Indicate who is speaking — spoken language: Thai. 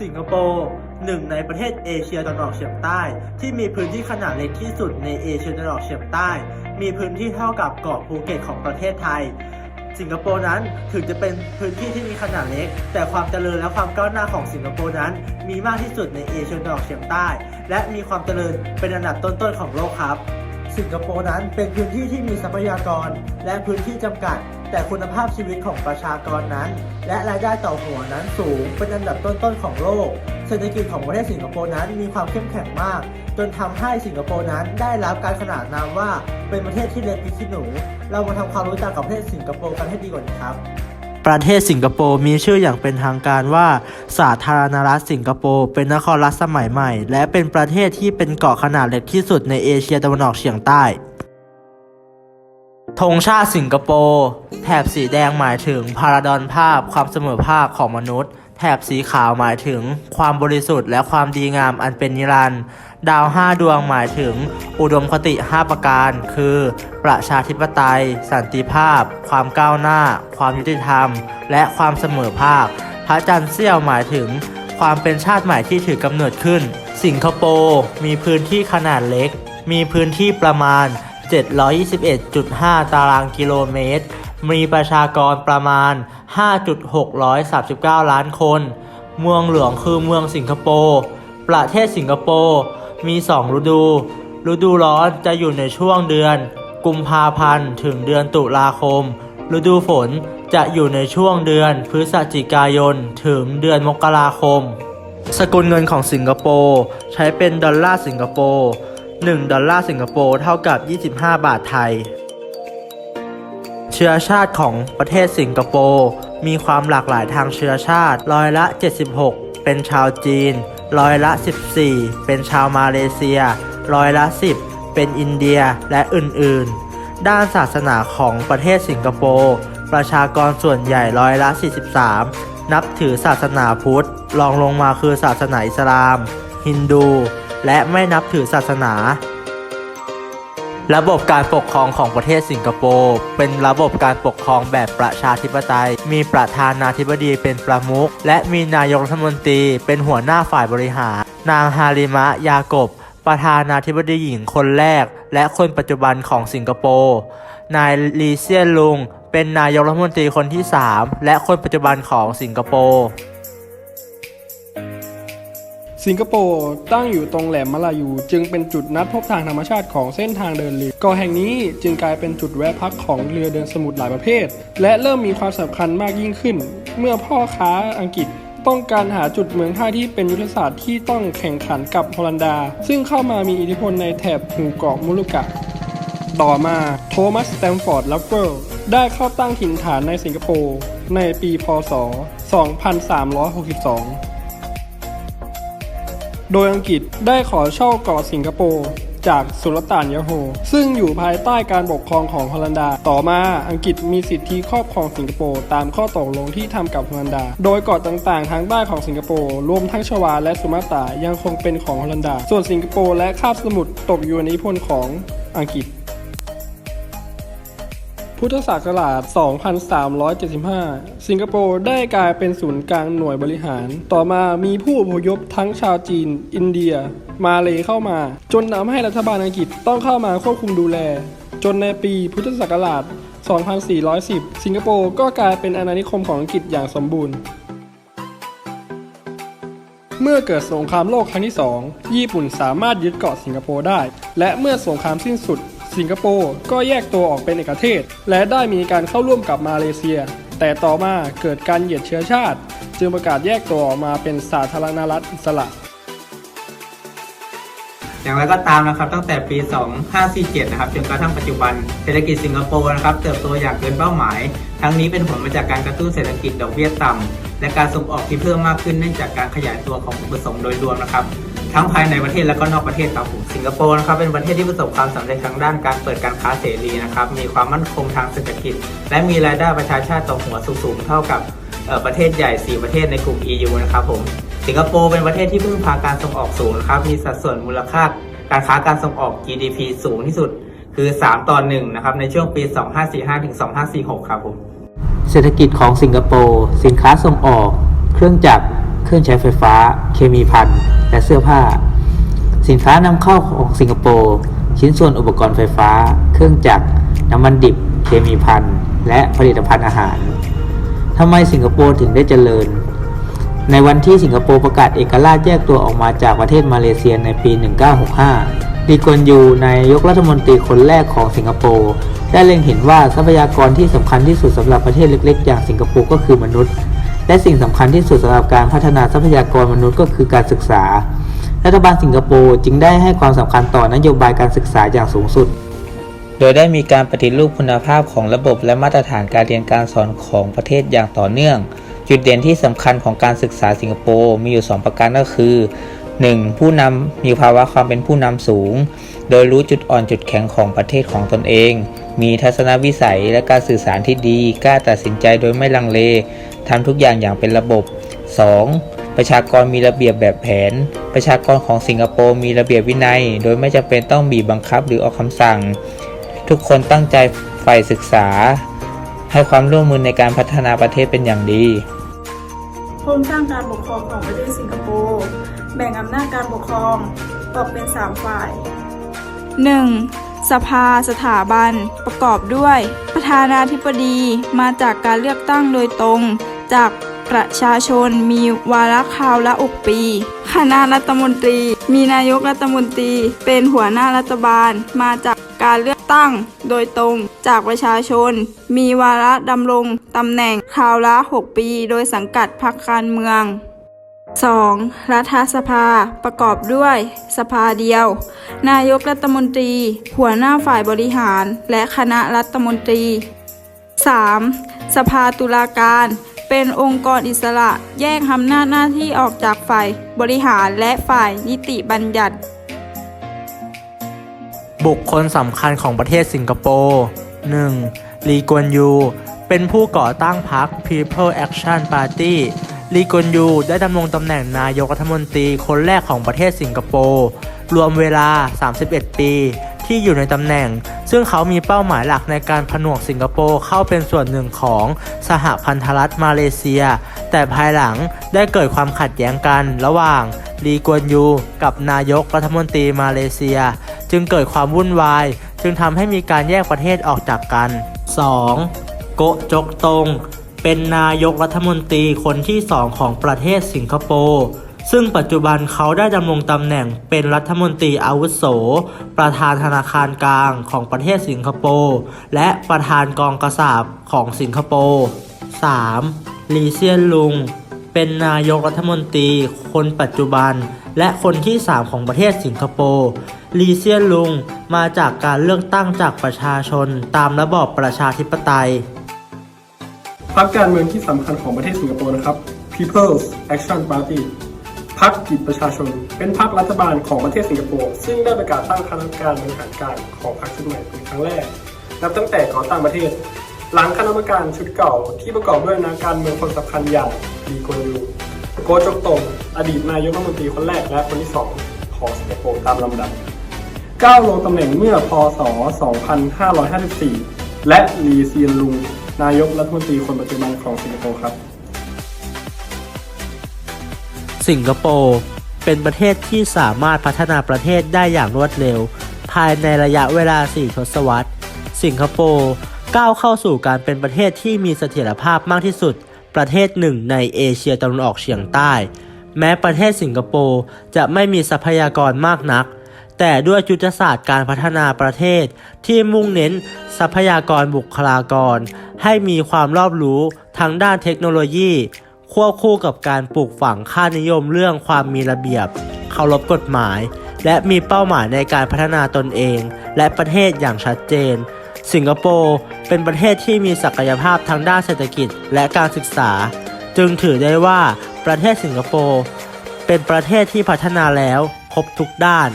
Speaker 1: สิงคโปร์หนึ่งในประเทศเอเชียตะวันออกเฉียงใต้ ที่มีพื้นที่ขนาดเล็กที่สุดในเอเชียตะวันออกเฉียงใต้ มีพื้นที่เท่ากับเกาะภูเก็ตของประเทศไทย สิงคโปร์นั้นถึงจะเป็นพื้นที่ที่มีขนาดเล็ก แต่ความเจริญและความก้าวหน้าของสิงคโปร์นั้น มีมากที่สุดในเอเชียตะวันออกเฉียงใต้ และมีความเจริญเป็นอันดับต้นๆของโลกครับ สิงคโปร์นั้นเป็นพื้นที่ที่มีทรัพยากร และพื้นที่จำกัด แต่คุณภาพชีวิตของประชากรนั้น และรายได้ต่อหัวนั้นสูงเป็นอันดับต้นๆของโลก เศรษฐกิจของประเทศสิงคโปร์นั้นมีความเข้มแข็งมาก จนทำให้สิงคโปร์นั้นได้รับการขนานนามว่าเป็นประเทศที่เล็กพิขี้หนู เรามาทำความรู้จักกับประเทศสิงคโปร์กันให้ดีกว่านี้ครับประเทศสิงคโปร์มีชื่ออย่างเป็นทางการว่า สาธารณรัฐสิงคโปร์เป็นนครรัฐสมัยใหม่ และเป็นประเทศที่เป็นเกาะขนาดเล็กที่สุดในเอเชียตะวันออกเฉียงใต้ ธงชาติสิงคโปร์แถบสีแดงหมายถึงพาราดอนภาพความเสมอภาคของมนุษย์ แถบสีขาวหมายถึงความบริสุทธิ์และความดีงามอันเป็นนิรันดร์ดาวห้าดวงหมายถึงอุดมคติ 5 ประการ คือ ประชาธิปไตย สันติภาพ ความก้าวหน้า ความยุติธรรม และความเสมอภาค พระจันทร์เสี้ยวหมายถึง ความเป็นชาติใหม่ที่ถือกำเนิดขึ้น สิงคโปร์มีพื้นที่ขนาดเล็ก มีพื้นที่ประมาณ 721.5 ตารางกิโลเมตร มีประชากรประมาณ 5.639 ล้านคน เมืองหลวงคือเมืองสิงคโปร์ ประเทศสิงคโปร์ มี 2 ฤดู ฤดูร้อนจะอยู่ในช่วงเดือน กุมภาพันธ์ ถึงเดือนตุลาคม ฤดูฝนจะอยู่ในช่วงเดือนพฤศจิกายน ถึงเดือนมกราคม สกุลเงินของสิงคโปร์ ใช้เป็นดอลลาร์สิงคโปร์ 1 ดอลลาร์สิงคโปร์เท่ากับ 25 บาทไทย เชื้อชาติของประเทศสิงคโปร์มีความหลากหลายทางเชื้อชาติร้อยละ 76 เป็นชาวจีน ร้อยละ 14 เป็นชาวมาเลเซีย ร้อยละ 10 เป็นอินเดียและอื่นๆ ด้านศาสนาของประเทศสิงคโปร์ประชากรส่วนใหญ่ร้อยละ 43 นับถือศาสนาพุทธรองลงมาคือศาสนาอิสลาม ฮินดู และไม่นับถือศาสนา ระบบการปกครองของประเทศสิงคโปร์เป็นระบบการปกครองแบบประชาธิปไตย มีประธานาธิบดีเป็นประมุข และมีนายกรัฐมนตรีเป็นหัวหน้าฝ่ายบริหาร นางฮาริมะยากบประธานาธิบดีหญิงคนแรก และคนปัจจุบันของสิงคโปร์ นายลีเซียนลุง เป็นนายกรัฐมนตรีคนที่ 3 และคนปัจจุบันของสิงคโปร์
Speaker 2: สิงคโปร์ตั้งอยู่ตรงแหลมมาลายู จึงเป็นจุดนัดพบทางธรรมชาติของเส้นทางเดินเรือเกาะแห่งนี้จึงกลายเป็นจุดแวะพักของเรือเดินสมุทรหลายประเภท และเริ่มมีความสำคัญมากยิ่งขึ้น เมื่อพ่อค้าอังกฤษต้องการหาจุดเมืองท่าที่เป็นยุทธศาสตร์ที่ต้องแข่งขันกับฮอลันดา ซึ่งเข้ามามีอิทธิพลในแถบหมู่เกาะมุลุกะ ต่อมาโทมัสสแตมฟอร์ดลัฟเฟิลได้เข้าตั้งถิ่นฐานในสิงคโปร์ในปีพศ 2362 โดยอังกฤษได้ขอเช่าเกาะสิงคโปร์จากสุลต่านยโฮ ซึ่งอยู่ภายใต้การปกครองของฮอลันดา ต่อมาอังกฤษมีสิทธิครอบครองสิงคโปร์ตามข้อตกลงที่ทำกับฮอลันดา โดยเกาะต่างๆ ทางใต้ของสิงคโปร์รวมทั้งชวาและสุมาตรายังคงเป็นของฮอลันดา ส่วนสิงคโปร์และคาบสมุทรตกอยู่ในพลของอังกฤษ พุทธศักราช 2375 สิงคโปร์ได้กลายเป็นศูนย์กลางหน่วยบริหาร ต่อมามีผู้อพยพทั้งชาวจีน อินเดีย มาเลยเข้ามา จนทำให้รัฐบาลอังกฤษต้องเข้ามาควบคุมดูแล จนในปีพุทธศักราช 2410 สิงคโปร์ก็กลายเป็นอาณานิคมของอังกฤษอย่างสมบูรณ์เมื่อเกิดสงครามโลกครั้งที่ 2 ญี่ปุ่นสามารถยึดเกาะสิงคโปร์ได้ และเมื่อสงครามสิ้นสุด สิงคโปร์ก็แยกตัวออกเป็นเอกเทศ และได้มีการเข้าร่วมกับมาเลเซีย แต่ต่อมาเกิดการเหยียดเชื้อชาติ จึงประกาศแยกตัวออกมาเป็นสาธารณรัฐอิสระ
Speaker 3: อย่างไรก็ตามนะครับตั้งแต่ปี 2547 นะครับจนกระทั่งปัจจุบันเศรษฐกิจสิงคโปร์นะครับเติบโตอย่างเกินเป้าหมาย ทั้งนี้เป็นผลมาจากการกระตุ้นเศรษฐกิจดอกเบี้ยต่ำและการส่งออกที่เพิ่มมากขึ้นเนื่องจากการขยายตัวของอุปสงค์โดยรวมนะครับ ทั้งภายในประเทศและก็นอกประเทศครับผมสิงคโปร์นะครับเป็นประเทศที่ประสบความสำเร็จทางด้านการเปิดการค้าเสรีนะครับมีความมั่นคงทางเศรษฐกิจ และมีรายได้ประชาชาติต่อหัวสูงๆเท่ากับประเทศใหญ่ 4 ประเทศในกลุ่ม EU นะครับผมสิงคโปร์เป็นประเทศที่พึ่งพาการส่งออกสูงนะครับมีสัดส่วนมูลค่าการค้าการส่งออก GDP สูงที่สุดคือ 3 ต่อ1นะครับในช่วงปี 2545ถึง2546 ครับผม
Speaker 1: เศรษฐกิจของสิงคโปร์สินค้าส่งออก เครื่องจักร
Speaker 3: เครื่องใช้ไฟฟ้า เคมีภัณฑ์ และเสื้อผ้า สินค้านำเข้าของสิงคโปร์ ชิ้นส่วนอุปกรณ์ไฟฟ้า เครื่องจักร น้ำมันดิบ เคมีภัณฑ์ และผลิตภัณฑ์อาหาร ทำไมสิงคโปร์ถึงได้เจริญ ในวันที่สิงคโปร์ประกาศเอกราชแยกตัวออกมาจากประเทศมาเลเซียในปี 1965 ลีกวนยูนายกรัฐมนตรีคนแรกของสิงคโปร์ได้เล็งเห็นว่าทรัพยากรที่สำคัญที่สุดสำหรับประเทศเล็ก ๆ อย่างสิงคโปร์ก็คือมนุษย์ และสิ่งสำคัญที่สุดสำหรับการพัฒนาทรัพยากรมนุษย์ก็คือการศึกษา รัฐบาลสิงคโปร์จึงได้ให้ความสำคัญต่อนโยบายการศึกษาอย่างสูงสุด โดยได้มีการปฏิรูปคุณภาพของระบบและมาตรฐานการเรียนการสอนของประเทศอย่างต่อเนื่อง จุดเด่นที่สำคัญของการศึกษาสิงคโปร์มีอยู่ 2 ประการก็คือ 1. ผู้นำมีภาวะความเป็นผู้นำสูง โดยรู้จุดอ่อนจุดแข็งของประเทศของตนเอง มีทัศนวิสัยและการสื่อสารที่ดี กล้าตัดสินใจโดยไม่ลังเล ทำทุกอย่างอย่างเป็นระบบ 2. ประชากรมีระเบียบแบบแผน ประชากรของสิงคโปร์มีระเบียบวินัย โดยไม่จำเป็นต้องบีบบังคับหรือออกคำสั่ง ทุกคนตั้งใจใฝ่ศึกษา ให้ความร่วมมือในการพัฒนาประเทศเป็นอย่างดี
Speaker 4: โครงสร้างการปกครองของประเทศสิงคโปร์แบ่งอำนาจการปกครองออกเป็น 3 ฝ่าย 1. สภาสถาบัน ประกอบด้วย ประธานาธิบดีมาจากการเลือกตั้งโดยตรง จากประชาชนมีวาระคราวละ 6 ปี คณะรัฐมนตรี มีนายกรัฐมนตรี เป็นหัวหน้ารัฐบาล มาจากการเลือกตั้งโดยตรงจากประชาชน มีวาระดำรงตำแหน่งคราวละ 6 ปี โดยสังกัดพรรคการเมือง 2. รัฐสภาประกอบด้วย สภาเดียว นายกรัฐมนตรี หัวหน้าฝ่ายบริหาร และคณะรัฐมนตรี 3. สภาตุลาการ เป็นองค์กรอิสระแยกอำนาจหน้าที่ออกจากฝ่ายบริหารและฝ่ายนิติบัญญัติ
Speaker 1: บุคคลสำคัญของประเทศสิงคโปร์ 1. ลีกวนยู เป็นผู้ก่อตั้งพรรค People Action Party ลีกวนยูได้ดำรงตำแหน่งนายกรัฐมนตรีคนแรกของประเทศสิงคโปร์ รวมเวลา 31 ปี ที่อยู่ในตำแหน่ง ซึ่งเขามีเป้าหมายหลักในการผนวกสิงคโปร์เข้าเป็นส่วนหนึ่งของสหพันธรัฐมาเลเซีย แต่ภายหลังได้เกิดความขัดแย้งกันระหว่างลีกวนยู กับนายกรัฐมนตรีมาเลเซีย จึงเกิดความวุ่นวาย จึงทำให้มีการแยกประเทศออกจากกัน 2. โกจกตง เป็นนายกรัฐมนตรีคนที่สองของประเทศสิงคโปร์ ซึ่งปัจจุบันเขาได้ดำรงตำแหน่งเป็นรัฐมนตรีอาวุโส ประธานธนาคารกลางของประเทศสิงคโปร์ และประธานกองกษาบของสิงคโปร์ 3. ลีเซียนลุง เป็นนายกรัฐมนตรีคนปัจจุบัน และคนที่ 3 ของประเทศสิงคโปร์ ลีเซียนลุงมาจากการเลือกตั้งจากประชาชนตามระบอบประชาธิปไตย
Speaker 2: พรรคการเมืองที่สำคัญของประเทศสิงคโปร์นะครับ People's Action Party พรรคกิจประชาชน เป็นพรรครัฐบาลของประเทศสิงคโปร์ซึ่งได้ประกาศตั้งคณะกรรมการบริหารการของพรรคชุดใหม่เป็นครั้งแรก นับตั้งแต่ก่อตั้งประเทศ หลังคณะกรรมการชุดเก่าที่ประกอบด้วยนักการเมืองคนสำคัญอย่างลีกนยูโกจกตงอดีตนายกรัฐมนตรีคนแรกและคนที่สองของสิงคโปร์ตามลำดับก้าวลงตำแหน่งเมื่อพศ 2554 และลีเซียนลุง นายกรัฐมนตรีคนปัจจุบันของสิงคโปร์ครับ
Speaker 1: สิงคโปร์เป็นประเทศที่สามารถพัฒนาประเทศได้อย่างรวดเร็ว ภายในระยะเวลา 4 ทศวรรษ สิงคโปร์ก้าวเข้าสู่การเป็นประเทศที่มีเสถียรภาพมากที่สุด ประเทศหนึ่งในเอเชียตะวันออกเฉียงใต้ แม้ประเทศสิงคโปร์จะไม่มีทรัพยากรมากนัก แต่ด้วยยุทธศาสตร์การพัฒนาประเทศที่มุ่งเน้นทรัพยากรบุคลากร ให้มีความรอบรู้ทางด้านเทคโนโลยี ควบคู่กับการปลูกฝังค่านิยมเรื่องความมีระเบียบ เคารพกฎหมาย และมีเป้าหมายในการพัฒนาตนเอง และประเทศอย่างชัดเจน สิงคโปร์เป็นประเทศที่มีศักยภาพทางด้านเศรษฐกิจและการศึกษา จึงถือได้ว่าประเทศสิงคโปร์เป็นประเทศที่พัฒนาแล้วครบทุกด้าน